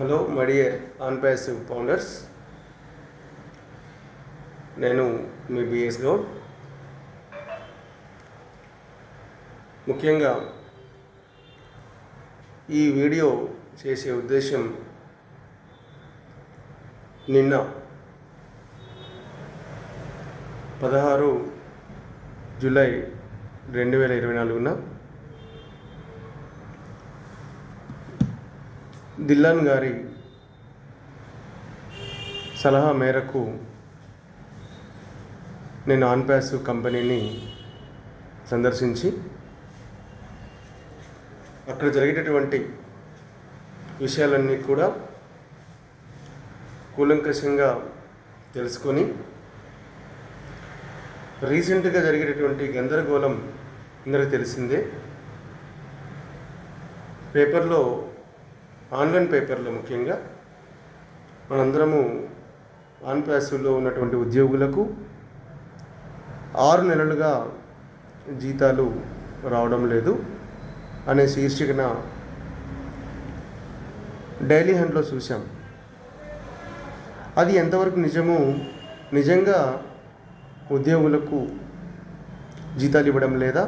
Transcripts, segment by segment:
Hello మడియే on passive founders. నేను మీ బిఎస్ గౌడ్. ముఖ్యంగా ఈ వీడియో చేసే ఉద్దేశం నిన్న పదహారు జూలై రెండు వేల ఇరవై నాలుగున దిల్లాన్ గారి సలహా మేరకు నేను ఆన్పాస్ కంపెనీని సందర్శించి అక్కడ జరిగేటటువంటి విషయాలన్నీ కూడా కూలంకషంగా తెలుసుకొని రీసెంట్గా జరిగేటటువంటి గందరగోళం అందరికీ తెలిసిందే. పేపర్లో ఆన్లైన్ పేపర్లో ముఖ్యంగా. మనందరము ఆన్ ప్యాసివ్లో ఉన్నటువంటి ఉద్యోగులకు ఆరు నెలలుగా జీతాలు రావడం లేదు అనే శీర్షికన డైలీ హ్యాండ్లో చూసాం అది ఎంతవరకు నిజము నిజంగా ఉద్యోగులకు జీతాలు ఇవ్వడం లేదా?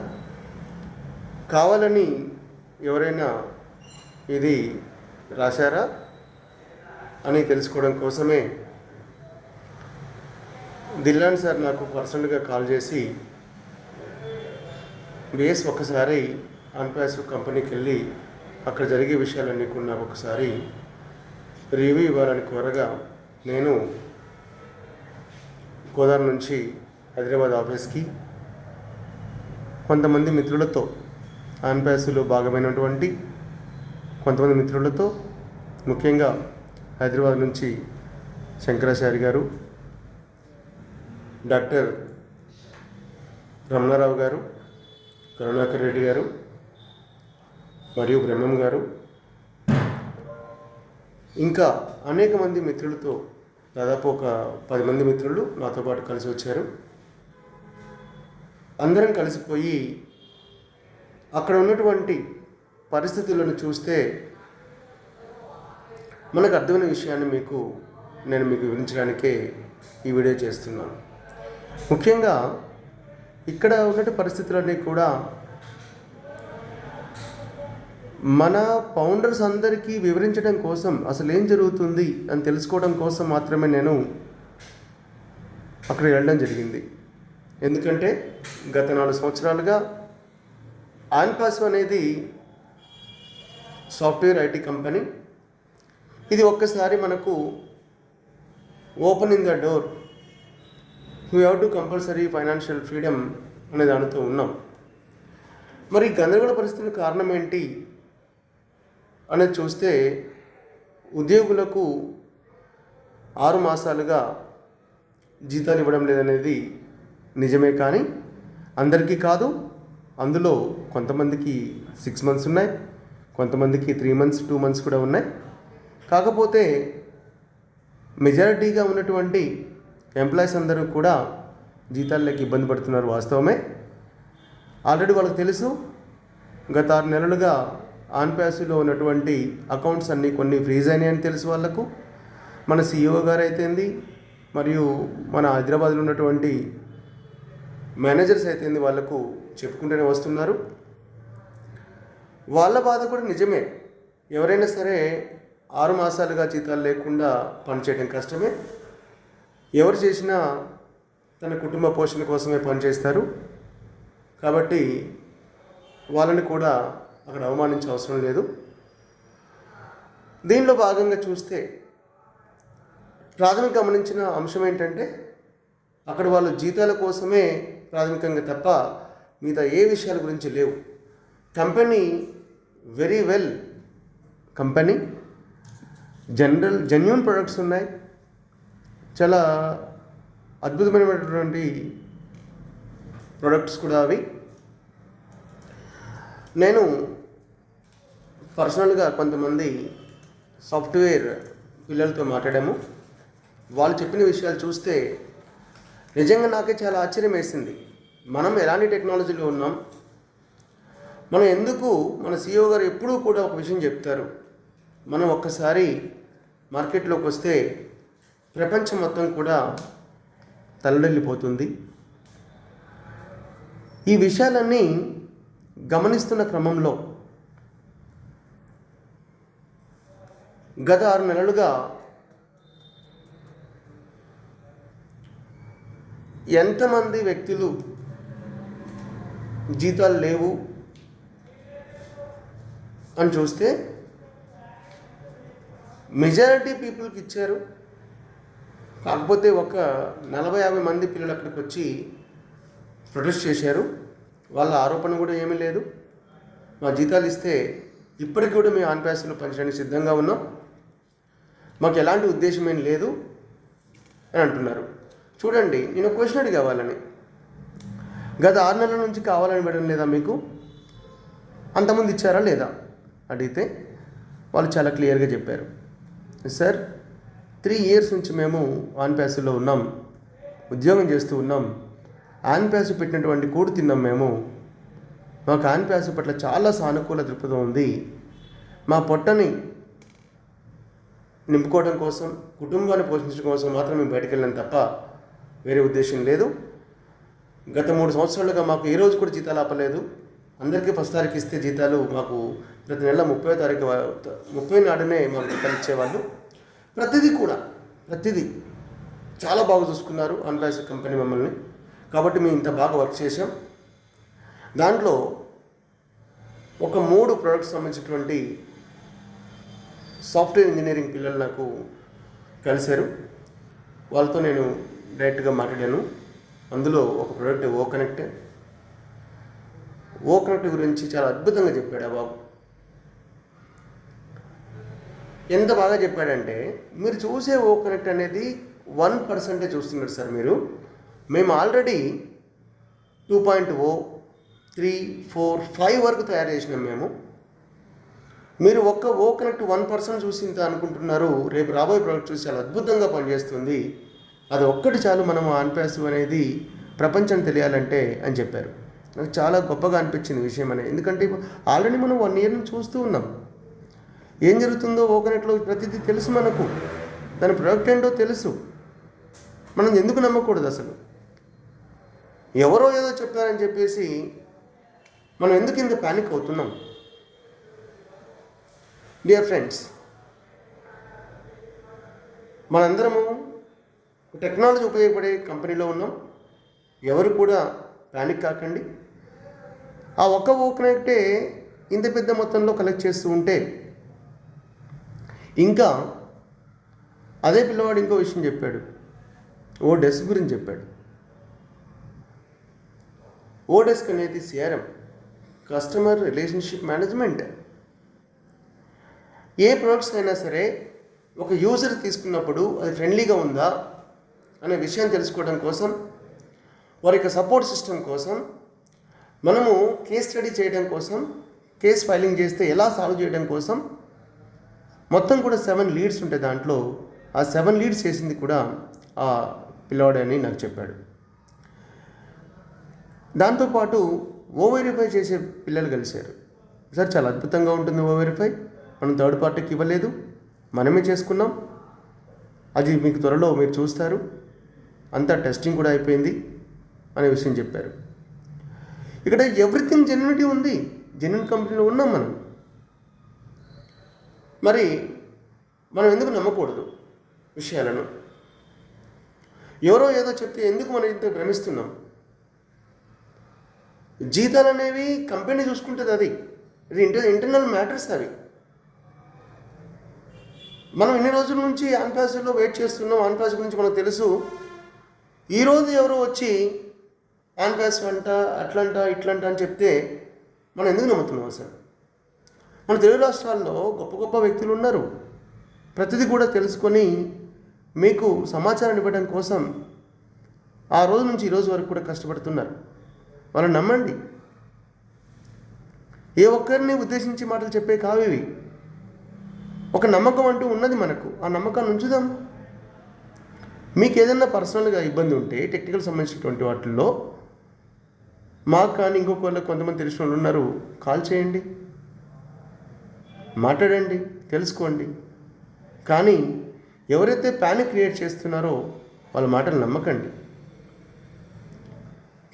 కావాలని ఎవరైనా ఇది రాశారా? అని తెలుసుకోవడం కోసమే దిల్లాన్ సార్ నాకు పర్సనల్గా కాల్ చేసి బేస్ ఒకసారి అన్పాస్ కంపెనీకి వెళ్ళి అక్కడ జరిగే విషయాలన్నీ కూడా నాకు ఒకసారి రివ్యూ ఇవ్వాలని కోరగా నేను గోదావరి నుంచి హైదరాబాద్ ఆఫీస్కి కొంతమంది మిత్రులతో ఆన్పాస్లో భాగమైనటువంటి కొంతమంది మిత్రులతో ముఖ్యంగా హైదరాబాద్ నుంచి శంకరాచార్య గారు డాక్టర్ రమణారావు గారు కరుణాకర్ రెడ్డి గారు మరియు బ్రహ్మం గారు. ఇంకా అనేక మంది మిత్రులతో దాదాపు ఒక పది మంది మిత్రులు నాతో పాటు కలిసి వచ్చారు. అందరం కలిసిపోయి అక్కడ ఉన్నటువంటి పరిస్థితులను చూస్తే మనకు అర్థమైన విషయాన్ని మీకు నేను మీకు వివరించడానికే ఈ వీడియో చేస్తున్నాను. ముఖ్యంగా ఇక్కడ ఉన్నటువంటి పరిస్థితులన్నీ కూడా మన ఫౌండర్స్ అందరికీ వివరించడం కోసం అసలు ఏం జరుగుతుంది అని తెలుసుకోవడం కోసం మాత్రమే నేను అక్కడ వెళ్ళడం జరిగింది. ఎందుకంటే గత నాలుగు సంవత్సరాలుగా ఆన్పాస్ అనేది సాఫ్ట్వేర్ ఐటీ కంపెనీ. ఇది ఒక్కసారి మనకు open in the door. You have to compulsory financial freedom అనే దానితో ఉన్నాం. మరి గందరగోళ పరిస్థితుల కారణం ఏంటి అనేది చూస్తే ఉద్యోగులకు ఆరు మాసాలుగా జీతాలు ఇవ్వడం లేదనేది నిజమే కానీ అందరికీ కాదు. అందులో కొంతమందికి సిక్స్ మంత్స్ ఉన్నాయి. కొంతమందికి త్రీ మంత్స్ టూ మంత్స్ కూడా ఉన్నాయి. కాకపోతే మెజారిటీగా ఉన్నటువంటి ఎంప్లాయీస్ అందరూ కూడా జీతాల్లోకి ఇబ్బంది పడుతున్నారు వాస్తవమే. ఆల్రెడీ వాళ్ళకి తెలుసు గత ఆరు నెలలుగా ఆన్పాసులో ఉన్నటువంటి అకౌంట్స్ అన్నీ కొన్ని ఫ్రీజ్ అయినాయని తెలుసు వాళ్ళకు. మన సీఈఓ గారు అయితేంది మరియు మన హైదరాబాద్లో ఉన్నటువంటి మేనేజర్స్ అయితేంది వాళ్ళకు చెప్పుకుంటూనే వస్తున్నారు. వాళ్ళ బాధ కూడా నిజమే. ఎవరైనా సరే ఆరు మాసాలుగా జీతాలు లేకుండా పనిచేయడం కష్టమే. ఎవరు చేసినా తన కుటుంబ పోషణ కోసమే పనిచేస్తారు కాబట్టి వాళ్ళని కూడా అక్కడ అవమానించే అవసరం లేదు. దీనిలో భాగంగా చూస్తే ప్రాథమిక గమనించిన అంశం ఏంటంటే అక్కడ వాళ్ళు జీతాల కోసమే ప్రాథమికంగా తప్ప మిగతా ఏ విషయాల గురించి లేవు. Company very well. Company. General genuine products ఉన్నాయి. చాలా అద్భుతమైనటువంటి ప్రొడక్ట్స్ కూడా అవి. నేను పర్సనల్గా కొంతమంది సాఫ్ట్వేర్ పిల్లలతో మాట్లాడాము. వాళ్ళు చెప్పిన విషయాలు చూస్తే నిజంగా నాకే చాలా ఆశ్చర్యం వేసింది మనం ఎలాంటి టెక్నాలజీలో ఉన్నాం? మనం ఎందుకు మన సీఈఓ గారు ఎప్పుడూ కూడా ఒక విషయం చెప్తారు? మనం ఒక్కసారి మార్కెట్లోకి వస్తే ప్రపంచం మొత్తం కూడా తల్లడిల్లిపోతుంది ఈ విషయాలన్నీ గమనిస్తున్న క్రమంలో గత ఆరు నెలలుగా ఎంతమంది వ్యక్తులు జీతాలు లేవు అని చూస్తే మెజారిటీ పీపుల్కి ఇచ్చారు. కాకపోతే ఒక నలభై యాభై మంది పిల్లలు అక్కడికి వచ్చి ప్రొటెస్ట్ చేశారు. వాళ్ళ ఆరోపణ కూడా ఏమీ లేదు. మా జీతాలు ఇస్తే ఇప్పటికి కూడా మేము ఆన్ పనిచేయడానికి పంచడానికి సిద్ధంగా ఉన్నాం. మాకు ఎలాంటి ఉద్దేశం ఏం లేదు అని అంటున్నారు. చూడండి నేను క్వశ్చన్ అడిగి కావాలని గత ఆరు నెలల నుంచి కావాలని ఇవ్వడం లేదా మీకు? అంతమంది ఇచ్చారా లేదా? అడిగితే వాళ్ళు చాలా క్లియర్గా చెప్పారు. సార్ త్రీ ఇయర్స్ నుంచి మేము ఆన్పాసులో ఉన్నాం ఉద్యోగం చేస్తూ ఉన్నాం ఆన్ పెట్టినటువంటి కూడు తిన్నాం మేము. మాకు ఆన్ పట్ల చాలా సానుకూల దృక్పథం ఉంది. మా పొట్టని నింపుకోవడం కోసం కుటుంబాన్ని పోషించడం కోసం మాత్రం మేము బయటకు వెళ్ళాం తప్ప వేరే ఉద్దేశం లేదు. గత మూడు సంవత్సరాలుగా మాకు ఏ రోజు కూడా జీతాలు ఆపలేదు. అందరికీ ఫస్ట్ తారీఖు ఇస్తే జీతాలు మాకు ప్రతి నెల ముప్పై తారీఖు ముప్పై నాడునే మాకు జీతాలు ఇచ్చేవాళ్ళు. ప్రతిదీ కూడా ప్రతిదీ చాలా బాగా చూసుకున్నారు అన్లాస్ కంపెనీ మమ్మల్ని. కాబట్టి మేము ఇంత బాగా వర్క్ చేసాం దాంట్లో ఒక మూడు ప్రొడక్ట్స్ సంబంధించినటువంటి సాఫ్ట్వేర్ ఇంజనీరింగ్ పిల్లలు నాకు కలిశారు. వాళ్ళతో నేను డైరెక్ట్గా మాట్లాడాను. అందులో ఒక ప్రోడక్ట్ ఓ కనెక్ట్ ఓకనటి గురించి చాలా అద్భుతంగా చెప్పాడు ఆ బాబు. ఎంత బాగా చెప్పాడంటే మీరు చూసే ఓ కనెక్ట్ అనేది వన్ పర్సెంటే చూస్తున్నారు సార్ మీరు. మేము already two point o three four five వరకు తయారు చేసినాం మేము. మీరు ఒక్క ఓ కనెక్ట్ వన్ పర్సెంట్ చూసింత అనుకుంటున్నారు రేపు రాబోయే ప్రోడక్ట్ చూసి చాలా అద్భుతంగా పనిచేస్తుంది. అది ఒక్కటి చాలు మనం ఆన్పాసివ్ అనేది ప్రపంచం తెలియాలంటే అని చెప్పారు. నాకు చాలా గొప్పగా అనిపించింది విషయం అనేది. ఎందుకంటే ఆల్రెడీ మనం వన్ ఇయర్ నుంచి చూస్తూ ఉన్నాం. ఏం జరుగుతుందో ఓకనెట్లో ప్రతిదీ తెలుసు మనకు. దాని ప్రోడక్ట్ ఏంటో తెలుసు. మనం ఎందుకు నమ్మకూడదు అసలు? ఎవరో ఏదో చెప్తారని చెప్పేసి మనం ఎందుకు ఇంత ప్యానిక్ అవుతున్నాం? డియర్ ఫ్రెండ్స్ మనందరము టెక్నాలజీ ఉపయోగపడే కంపెనీలో ఉన్నాం. ఎవరు కూడా ప్యానిక్ కాకండి. ఆ ఒక్క ఓ ఇంత పెద్ద మొత్తంలో కలెక్ట్ చేస్తూ ఉంటే ఇంకా అదే పిల్లవాడు ఇంకో విషయం చెప్పాడు. ఓ డెస్క్ గురించి చెప్పాడు. ఓ డెస్క్ అనేది సిఆర్ఎం కస్టమర్ రిలేషన్షిప్ మేనేజ్మెంట్ ఏ ప్రొడక్ట్స్ అయినా సరే ఒక యూజర్ తీసుకున్నప్పుడు అది ఫ్రెండ్లీగా ఉందా అనే విషయం తెలుసుకోవడం కోసం వారి యొక్క సపోర్ట్ సిస్టమ్ కోసం మనము కేస్ స్టడీ చేయడం కోసం కేస్ ఫైలింగ్ చేస్తే ఎలా సాల్వ్ చేయడం కోసం మొత్తం కూడా సెవెన్ లీడ్స్ ఉంటాయి దాంట్లో ఆ సెవెన్ లీడ్స్ చేసింది కూడా ఆ పిల్లవాడని నాకు చెప్పాడు. దాంతోపాటు ఓ వెరిఫై చేసే పిల్లలు కలిశారు. సార్ చాలా అద్భుతంగా ఉంటుంది ఓ వెరిఫై మనం థర్డ్ పార్టీకి ఇవ్వలేదు. మనమే చేసుకున్నాం. అది మీకు త్వరలో మీరు చూస్తారు. అంతా టెస్టింగ్ కూడా అయిపోయింది అనే విషయం చెప్పారు. ఇక్కడ ఎవ్రీథింగ్ జెన్యునిటీ ఉంది. జెన్యున్ కంపెనీలో ఉన్నాం మనం. మరి మనం ఎందుకు నమ్మకూడదు విషయాలను? ఎవరో ఏదో చెప్తే ఎందుకు మనం ఇంత భ్రమిస్తున్నాం? జీతాలు అనేవి కంపెనీ చూసుకుంటుంది అది. ఇది ఇంటర్ ఇంటర్నల్ మ్యాటర్స్ అవి. మనం ఇన్ని రోజుల నుంచి ఆన్పాస్లో వెయిట్ చేస్తున్నాం. ఆన్పాస్ గురించి మనకు తెలుసు. ఈరోజు ఎవరో వచ్చి ఆన్పాస్ వెంట అట్లంట ఇట్లంట అని చెప్తే మనం ఎందుకు నమ్ముతున్నాం అసలు? మన తెలుగు రాష్ట్రాల్లో గొప్ప గొప్ప వ్యక్తులు ఉన్నారు. ప్రతిదీ కూడా తెలుసుకొని మీకు సమాచారం ఇవ్వడం కోసం ఆ రోజు నుంచి ఈరోజు వరకు కూడా కష్టపడుతున్నారు. వాళ్ళని నమ్మండి. ఏ ఒక్కరిని ఉద్దేశించి మాటలు చెప్పే కావు ఇవి. ఒక నమ్మకం అంటూ ఉన్నది మనకు. ఆ నమ్మకాన్ని ఉంచుదాం. మీకు ఏదైనా పర్సనల్గా ఇబ్బంది ఉంటే టెక్నికల్ సంబంధించినటువంటి వాటిల్లో మాకు కానీ ఇంకొకళ్ళు కొంతమంది తెలిసిన వాళ్ళు ఉన్నారు కాల్ చేయండి. మాట్లాడండి తెలుసుకోండి. కానీ ఎవరైతే ప్యానిక్ క్రియేట్ చేస్తున్నారో వాళ్ళ మాటలు నమ్మకండి.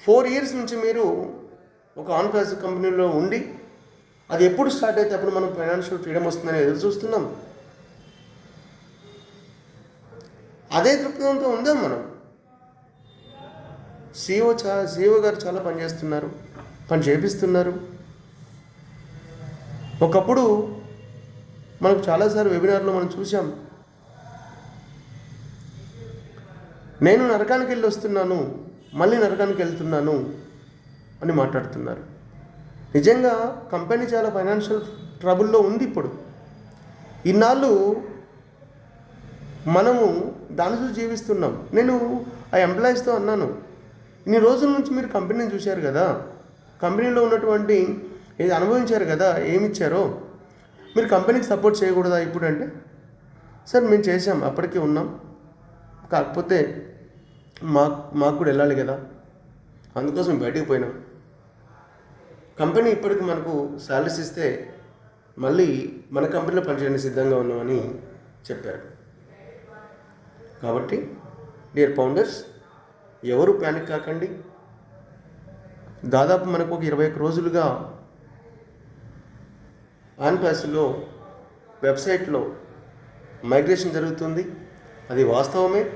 ఫోర్ ఇయర్స్ నుంచి మీరు ఒక ఆన్ ప్యాస్ కంపెనీలో ఉండి అది ఎప్పుడు స్టార్ట్ అయితే అప్పుడు మనం ఫైనాన్షియల్ ఫ్రీడమ్ వస్తుందని ఎదురు చూస్తున్నాం. అదే దృక్పథంతో ఉందాం మనం. సీఓ చా సీఓ గారు చాలా పని చేస్తున్నారు పని చేపిస్తున్నారు. ఒకప్పుడు మనకు చాలాసార్లు వెబినార్లో మనం చూసాం నేను నరకానికి వెళ్ళి వస్తున్నాను మళ్ళీ నరకానికి వెళ్తున్నాను అని మాట్లాడుతున్నారు. నిజంగా కంపెనీ చాలా ఫైనాన్షియల్ ట్రబుల్లో ఉంది ఇప్పుడు. ఇన్నాళ్ళు మనము దానితో జీవిస్తున్నాం. నేను ఆ ఎంప్లాయీస్తో అన్నాను ఇన్ని రోజుల నుంచి మీరు కంపెనీని చూశారు కదా? కంపెనీలో ఉన్నటువంటి ఏది అనుభవించారు కదా? ఏమి ఇచ్చారో మీరు కంపెనీకి సపోర్ట్ చేయకూడదా ఇప్పుడు అంటే? సార్ మేము చేసాం అప్పటికే ఉన్నాం. కాకపోతే మాకు మాకు కూడా వెళ్ళాలి కదా? అందుకోసం బయటికి పోయినాం. కంపెనీ ఇప్పటికి మనకు శాలరీస్ ఇస్తే మళ్ళీ మన కంపెనీలో పనిచేయడానికి సిద్ధంగా ఉన్నామని చెప్పారు. కాబట్టి డియర్ ఫౌండర్స్ ఎవరు ప్యానిక్ కాకండి. దాదాపు మనకు ఒక ఇరవై ఒక్క రోజులుగా ఆన్పాస్లో వెబ్సైట్లో మైగ్రేషన్ జరుగుతుంది. అది వాస్తవమే.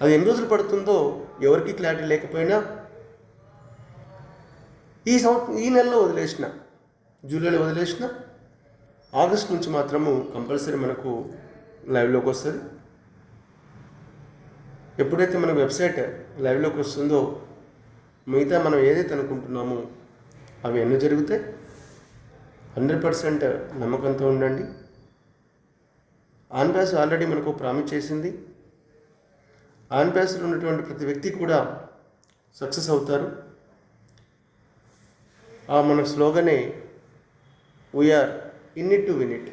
అది ఎన్ని రోజులు పడుతుందో ఎవరికి క్లారిటీ లేకపోయినా ఈ సంవత్సరం ఈ నెలలో వదిలేసిన జూలైలో వదిలేసిన ఆగస్ట్ నుంచి మాత్రము కంపల్సరీ మనకు లైవ్లోకి వస్తుంది. ఎప్పుడైతే మన వెబ్సైట్ లైవ్లోకి వస్తుందో మిగతా మనం ఏదైతే అనుకుంటున్నామో అవి ఎన్ని జరుగుతాయి హండ్రెడ్ పర్సెంట్ నమ్మకంతో ఉండండి. ఆన్ ప్యాస్ ఆల్రెడీ మనకు ప్రామిస్ చేసింది. ఆన్ ప్యాస్లో ఉన్నటువంటి ప్రతి వ్యక్తి కూడా సక్సెస్ అవుతారు. ఆ మన స్లోగనే we're in it to win it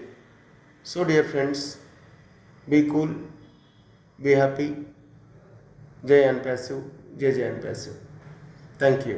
so dear friends be cool be happy. జై అన్ ప్యాసివ్ జై జై థ్యాంక్ యూ